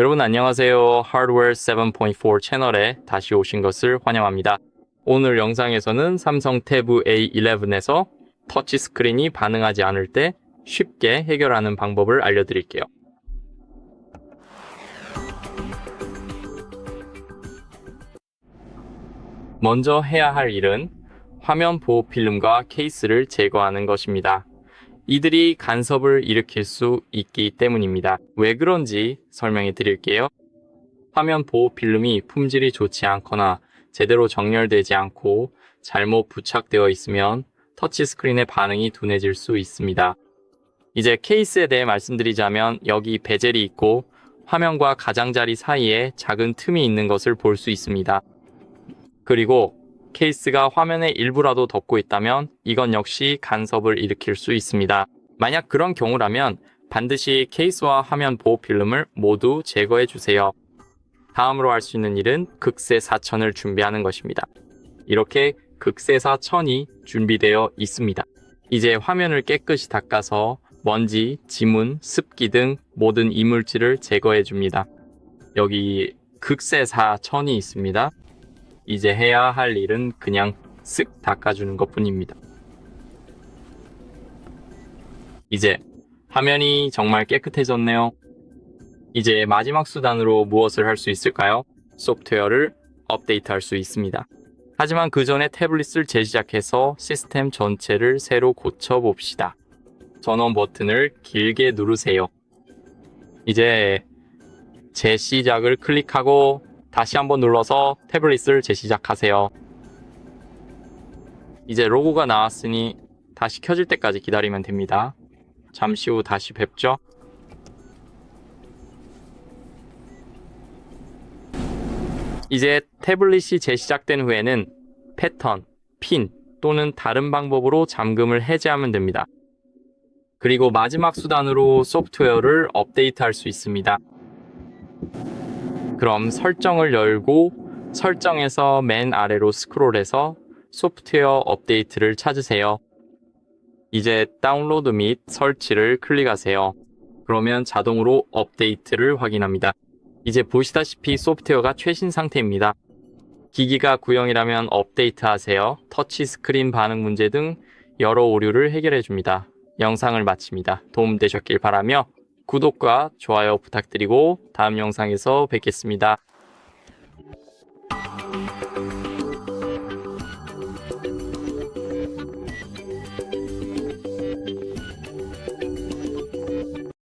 여러분 안녕하세요. Hardware 7.4 채널에 다시 오신 것을 환영합니다. 오늘 영상에서는 삼성 탭 A11에서 터치 스크린이 반응하지 않을 때 쉽게 해결하는 방법을 알려드릴게요. 먼저 해야 할 일은 화면 보호 필름과 케이스를 제거하는 것입니다. 이들이 간섭을 일으킬 수 있기 때문입니다. 왜 그런지 설명해 드릴게요. 화면 보호 필름이 품질이 좋지 않거나 제대로 정렬되지 않고 잘못 부착되어 있으면 터치 스크린의 반응이 둔해질 수 있습니다. 이제 케이스에 대해 말씀드리자면 여기 베젤이 있고 화면과 가장자리 사이에 작은 틈이 있는 것을 볼 수 있습니다. 그리고 케이스가 화면의 일부라도 덮고 있다면 이건 역시 간섭을 일으킬 수 있습니다. 만약 그런 경우라면 반드시 케이스와 화면 보호 필름을 모두 제거해 주세요. 다음으로 할 수 있는 일은 극세사 천을 준비하는 것입니다. 이렇게 극세사 천이 준비되어 있습니다. 이제 화면을 깨끗이 닦아서 먼지, 지문, 습기 등 모든 이물질을 제거해 줍니다. 여기 극세사 천이 있습니다. 이제 해야 할 일은 그냥 쓱 닦아주는 것 뿐입니다. 이제 화면이 정말 깨끗해졌네요. 이제 마지막 수단으로 무엇을 할 수 있을까요? 소프트웨어를 업데이트할 수 있습니다. 하지만 그 전에 태블릿을 재시작해서 시스템 전체를 새로 고쳐봅시다. 전원 버튼을 길게 누르세요. 이제 재시작을 클릭하고 다시 한번 눌러서 태블릿을 재시작하세요. 이제 로고가 나왔으니 다시 켜질 때까지 기다리면 됩니다. 잠시 후 다시 뵙죠. 이제 태블릿이 재시작된 후에는 패턴, 핀 또는 다른 방법으로 잠금을 해제하면 됩니다. 그리고 마지막 수단으로 소프트웨어를 업데이트할 수 있습니다. 그럼 설정을 열고 설정에서 맨 아래로 스크롤해서 소프트웨어 업데이트를 찾으세요. 이제 다운로드 및 설치를 클릭하세요. 그러면 자동으로 업데이트를 확인합니다. 이제 보시다시피 소프트웨어가 최신 상태입니다. 기기가 구형이라면 업데이트 하세요. 터치 스크린 반응 문제 등 여러 오류를 해결해 줍니다. 영상을 마칩니다. 도움되셨길 바라며 구독과 좋아요 부탁드리고 다음 영상에서 뵙겠습니다.